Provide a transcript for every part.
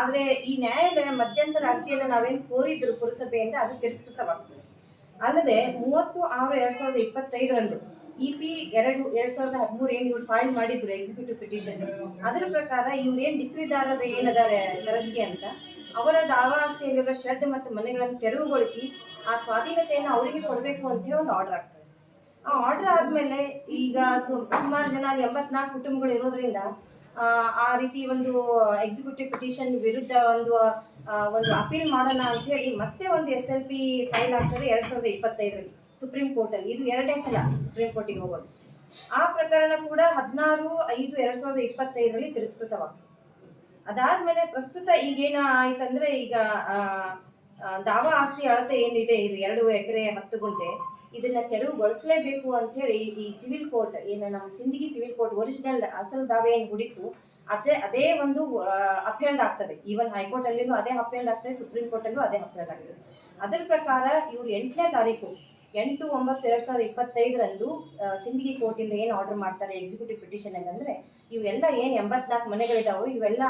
ಆದ್ರೆ ಈ ನ್ಯಾಯಾಲಯ ಮಧ್ಯಂತರ ಅರ್ಜಿಯನ್ನು ನಾವೇನು ಕೋರಿದ್ರು ಪುರಸಭೆಯಿಂದ ಅದು ತಿರಸ್ಕೃತವಾಗ್ತದೆ. ಅಲ್ಲದೆ ಮೂವತ್ತು ಆರು ಎರಡ್ ಸಾವಿರದ ಇಪ್ಪತ್ತೈದರಂದು ಇ ಪಿ ಎರಡು ಎರಡ್ ಸಾವಿರದ ಹದಿಮೂರು ಏನು ಇವ್ರು ಫೈಲ್ ಮಾಡಿದ್ರು ಎಕ್ಸಿಕ್ಯೂಟಿವ್ ಪಿಟಿಷನ್ ಅದರ ಪ್ರಕಾರ ಇವ್ರು ಏನ್ ಡಿಕ್ರಿದಾರದ ಏನದಾರೆ ಕರಜ್ಗೆ ಅಂತ ಅವರ ದಾವಾಸ್ತಿಯಲ್ಲಿರುವ ಶೆಡ್ ಮತ್ತು ಮನೆಗಳನ್ನು ತೆರವುಗೊಳಿಸಿ ಆ ಸ್ವಾಧೀನತೆಯನ್ನು ಅವರಿಗೆ ಕೊಡಬೇಕು ಅಂತ ಹೇಳಿ ಒಂದು ಆರ್ಡರ್ ಆಗ್ತದೆ. ಆ ಆರ್ಡರ್ ಆದ್ಮೇಲೆ ಈಗ ಸುಮಾರು ಜನ ಅಲ್ಲಿ ಎಂಬತ್ನಾಲ್ಕು ಕುಟುಂಬಗಳು ಇರೋದ್ರಿಂದ ಆ, ರೀತಿ ಒಂದು ಎಕ್ಸಿಕ್ಯೂಟಿವ್ ಪಿಟಿಷನ್ ವಿರುದ್ಧ ಒಂದು ಒಂದು ಅಪೀಲ್ ಮಾಡೋಣ ಅಂತ ಹೇಳಿ ಮತ್ತೆ ಒಂದು ಎಸ್ ಎಲ್ ಪಿ ಫೈಲ್ ಆಗ್ತದೆ ಎರಡ್ ಸಾವಿರದ ಇಪ್ಪತ್ತೈದರಲ್ಲಿ ಸುಪ್ರೀಂ ಕೋರ್ಟ್ ಅಲ್ಲಿ. ಇದು ಎರಡೇ ಸಲ ಸುಪ್ರೀಂ ಕೋರ್ಟಿಗೆ ಹೋಗೋದು. ಆ ಪ್ರಕರಣ ಕೂಡ ಹದಿನಾರು ಐದು ಎರಡ್ ಸಾವಿರದ ಇಪ್ಪತ್ತೈದರಲ್ಲಿ ತಿರಸ್ಕೃತವಾಗ್ತದೆ ಅದಾದ್ಮೇಲೆ ಪ್ರಸ್ತುತ ಈಗೇನ ಆಯ್ತಂದ್ರೆ ಈಗ ದಾವಾ ಆಸ್ತಿ ಅಳತೆ ಏನಿದೆ ಇದು ಎರಡು ಎಕರೆ ಹತ್ತು ಗುಂಟೆ ಇದನ್ನ ತೆರವುಗೊಳಿಸಲೇಬೇಕು ಅಂತ ಹೇಳಿ ಈ ಸಿವಿಲ್ ಕೋರ್ಟ್ ಏನು ನಮ್ಮ ಸಿಂದಗಿ ಸಿವಿಲ್ ಕೋರ್ಟ್ ಒರಿಜಿನಲ್ ಅಸಲ್ ದಾವೆ ಏನು ಹುಡಿತು ಅದೇ ಅದೇ ಒಂದು ಅಪೀಲ್ಡ್ ಆಗ್ತದೆ. ಈವನ್ ಹೈಕೋರ್ಟ್ ಅಲ್ಲಿನೂ ಅದೇ ಅಪೀಲ್ಡ್ ಆಗ್ತದೆ ಸುಪ್ರೀಂ ಕೋರ್ಟ್ ಅಲ್ಲೂ ಅದೇ ಅಪೀಲ್ಡ್ ಆಗ್ತದೆ. ಅದರ ಪ್ರಕಾರ ಇವ್ರು ಎಂಟನೇ ತಾರೀಕು, ಎಂಟು ಒಂಬತ್ತು ಎರಡ್ ಸಾವಿರದ ಇಪ್ಪತ್ತೈದರಂದು ಸಿಂದಗಿ ಕೋರ್ಟಿಂದ ಏನು ಆರ್ಡರ್ ಮಾಡ್ತಾರೆ ಎಕ್ಸಿಕ್ಯೂಟಿವ್ ಪಿಟಿಷನ್ ಅಂದ್ರೆ ಇವೆಲ್ಲ ಏನು ಎಂಬತ್ನಾಲ್ಕು ಮನೆಗಳಿದಾವೋ, ಇವೆಲ್ಲ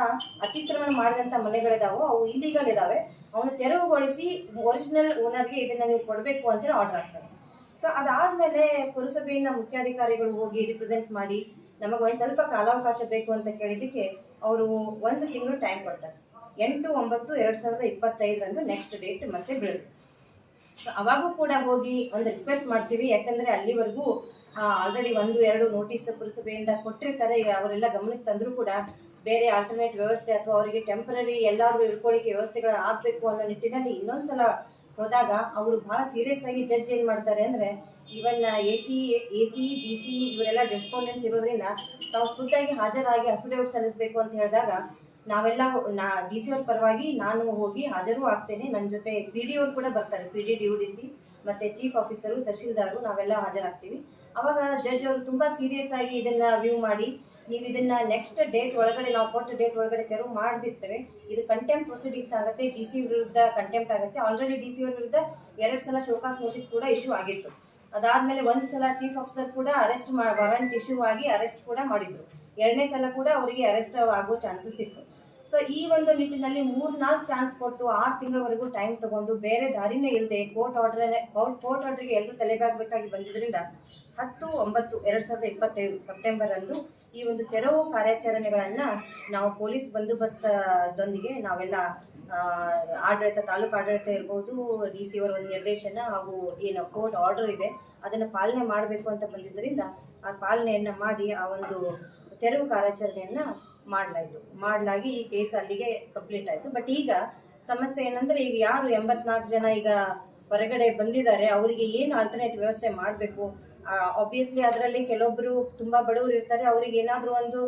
ಅತಿಕ್ರಮಣ ಮಾಡಿದಂಥ ಮನೆಗಳಿದಾವೋ, ಅವು ಇಲ್ಲಿಗಲ್ ಇದಾವೆ. ಅವನು ತೆರವುಗೊಳಿಸಿ ಒರಿಜಿನಲ್ ಓನರ್ಗೆ ಇದನ್ನ ನೀವು ಕೊಡಬೇಕು ಅಂತೇಳಿ ಆರ್ಡರ್ ಆಗ್ತಾರೆ ಸೊ ಅದಾದ್ಮೇಲೆ ಪುರಸಭೆಯಿಂದ ಮುಖ್ಯಾಧಿಕಾರಿಗಳು ಹೋಗಿ ರಿಪ್ರೆಸೆಂಟ್ ಮಾಡಿ, ನಮಗೆ ಒಂದು ಸ್ವಲ್ಪ ಕಾಲಾವಕಾಶ ಬೇಕು ಅಂತ ಕೇಳಿದಕ್ಕೆ ಅವರು ಒಂದು ತಿಂಗಳು ಟೈಮ್ ಕೊಡ್ತಾರೆ. ಎಂಟು, ಒಂಬತ್ತು, ಎರಡು ಸಾವಿರದ ಇಪ್ಪತ್ತೈದರಂದು ನೆಕ್ಸ್ಟ್ ಡೇಟ್ ಮತ್ತೆ ಬೀಳುತ್ತೆ. ಸೊ ಅವಾಗೂ ಕೂಡ ಹೋಗಿ ಒಂದು ರಿಕ್ವೆಸ್ಟ್ ಮಾಡ್ತೀವಿ, ಯಾಕಂದ್ರೆ ಅಲ್ಲಿವರೆಗೂ ಆಲ್ರೆಡಿ ಒಂದು, ಎರಡು ನೋಟಿಸ್ ಪುರಸಭೆಯಿಂದ ಕೊಟ್ಟಿರ್ತಾರೆ. ಅವರೆಲ್ಲ ಗಮನಕ್ಕೆ ತಂದರೂ ಕೂಡ ಬೇರೆ ಆಲ್ಟರ್ನೇಟ್ ವ್ಯವಸ್ಥೆ ಅಥವಾ ಅವರಿಗೆ ಟೆಂಪರರಿ ಎಲ್ಲಾದ್ರೂ ಇಳ್ಕೊಳ್ಳಿಕ್ಕೆ ವ್ಯವಸ್ಥೆಗಳು ಆಗಬೇಕು ಅನ್ನೋ ನಿಟ್ಟಿನಲ್ಲಿ ಇನ್ನೊಂದ್ಸಲ ಹೋದಾಗ ಅವರು ಬಹಳ ಸೀರಿಯಸ್ ಆಗಿ ಜಡ್ಜ್ ಏನು ಮಾಡ್ತಾರೆ ಅಂದ್ರೆ ಇವನ್ A C A C D C ಇವರೆಲ್ಲ ರೆಸ್ಪಾಂಡೆಂಟ್ಸ್ ಇರೋದ್ರಿಂದ ತಾವು ಖುದ್ದಾಗಿ ಹಾಜರಾಗಿ ಅಫಿಡೇವಿಟ್ ಸಲ್ಲಿಸಬೇಕು ಅಂತ ಹೇಳಿದಾಗ, ನಾವೆಲ್ಲ ನಾ ಡಿ ಸಿ ಅವ್ರ ಪರವಾಗಿ ನಾನು ಹೋಗಿ ಹಾಜರೂ ಆಗ್ತೇನೆ. ನನ್ನ ಜೊತೆ ಪಿ ಡಿ ಅವ್ರು ಕೂಡ ಬರ್ತಾರೆ. P D D U D C ಮತ್ತೆ ಚೀಫ್ ಆಫೀಸರು ತಹಶೀಲ್ದಾರು, ನಾವೆಲ್ಲ ಹಾಜರಾಗ್ತೀವಿ. ಅವಾಗ ಜಡ್ಜ್ ಅವರು ತುಂಬಾ ಸೀರಿಯಸ್ ಆಗಿ ಇದನ್ನ ವ್ಯೂ ಮಾಡಿ, ನೀವು ಇದನ್ನ ನೆಕ್ಸ್ಟ್ ಡೇಟ್ ಒಳಗಡೆ, ನಾವು ಕೊಟ್ಟ ಡೇಟ್ ಒಳಗಡೆ ತೆರವು ಮಾಡದಿರ್ತೇವೆ. ಇದು ಕಂಟೆಂಪ್ ಪ್ರೊಸೀಡಿಂಗ್ಸ್ ಆಗುತ್ತೆ ಡಿ ಸಿ ವಿರುದ್ಧ ಕಂಟೆಂಪ್ಟ್ ಆಗುತ್ತೆ. ಆಲ್ರೆಡಿ ಡಿ ಸಿ ವಿರುದ್ಧ ಎರಡು ಸಲ ಶೋಕಾಸ್ ನೋಟಿಸ್ ಕೂಡ ಇಶ್ಯೂ ಆಗಿತ್ತು. ಅದಾದ್ಮೇಲೆ ಒಂದು ಸಲ ಚೀಫ್ ಆಫೀಸರ್ ಕೂಡ ಅರೆಸ್ಟ್ ವಾರಂಟ್ ಇಶ್ಯೂ ಆಗಿ ಅರೆಸ್ಟ್ ಕೂಡ ಮಾಡಿದ್ರು. ಎರಡನೇ ಸಲ ಕೂಡ ಅವರಿಗೆ ಅರೆಸ್ಟ್ ಆಗೋ ಚಾನ್ಸಸ್ ಇತ್ತು. ಸೊ ಈ ಒಂದು ನಿಟ್ಟಿನಲ್ಲಿ ಮೂರ್ ನಾಲ್ಕು ಚಾನ್ಸ್ ಕೊಟ್ಟು ಆರು ತಿಂಗಳವರೆಗೂ ಟೈಮ್ ತಗೊಂಡು ಬೇರೆ ದಾರಿನೇ ಇಲ್ಲದೆ ಕೋರ್ಟ್ ಆರ್ಡರ್ ಕೋರ್ಟ್ ಆರ್ಡರ್ಗೆ ಎಲ್ಲರೂ ತಲೆಬಾಗಬೇಕಾಗಿ ಬಂದಿದ್ರಿಂದ ಹತ್ತು, ಒಂಬತ್ತು, ಎರಡ್ ಸಾವಿರದ ಇಪ್ಪತ್ತೈದು ಸೆಪ್ಟೆಂಬರ್ ಅಂದು ಈ ಒಂದು ತೆರವು ಕಾರ್ಯಾಚರಣೆಗಳನ್ನ ನಾವು ಪೊಲೀಸ್ ಬಂದೋಬಸ್ತದೊಂದಿಗೆ ನಾವೆಲ್ಲ ಆಡಳಿತ, ತಾಲೂಕು ಆಡಳಿತ ಇರ್ಬೋದು ಡಿ ಸಿ ಅವರ ಒಂದು ನಿರ್ದೇಶನ ಹಾಗೂ ಏನು ಕೋರ್ಟ್ ಆರ್ಡರ್ ಇದೆ, ಅದನ್ನು ಪಾಲನೆ ಮಾಡಬೇಕು ಅಂತ ಬಂದಿದ್ದರಿಂದ ಆ ಪಾಲನೆಯನ್ನು ಮಾಡಿ ಆ ಒಂದು ತೆರವು ಕಾರ್ಯಾಚರಣೆಯನ್ನ ಮಾಡಲಾಯಿತು. ಮಾಡಲಾಗಿ ಈ ಕೇಸ್ ಅಲ್ಲಿಗೆ ಕಂಪ್ಲೀಟ್ ಆಯಿತು. ಬಟ್ ಈಗ ಸಮಸ್ಯೆ ಏನಂದ್ರೆ ಈಗ ಯಾರು ಎಂಬತ್ನಾಲ್ಕು ಜನ ಈಗ ಹೊರಗಡೆ ಬಂದಿದ್ದಾರೆ, ಅವರಿಗೆ ಏನು ಆಲ್ಟರ್ನೇಟ್ ವ್ಯವಸ್ಥೆ ಮಾಡಬೇಕು? ಆಬ್ವಿಯಸ್ಲಿ ಅದರಲ್ಲಿ ಕೆಲವೊಬ್ರು ತುಂಬಾ ಬಡವರು ಇರ್ತಾರೆ, ಅವ್ರಿಗೆ ಏನಾದರೂ ಒಂದು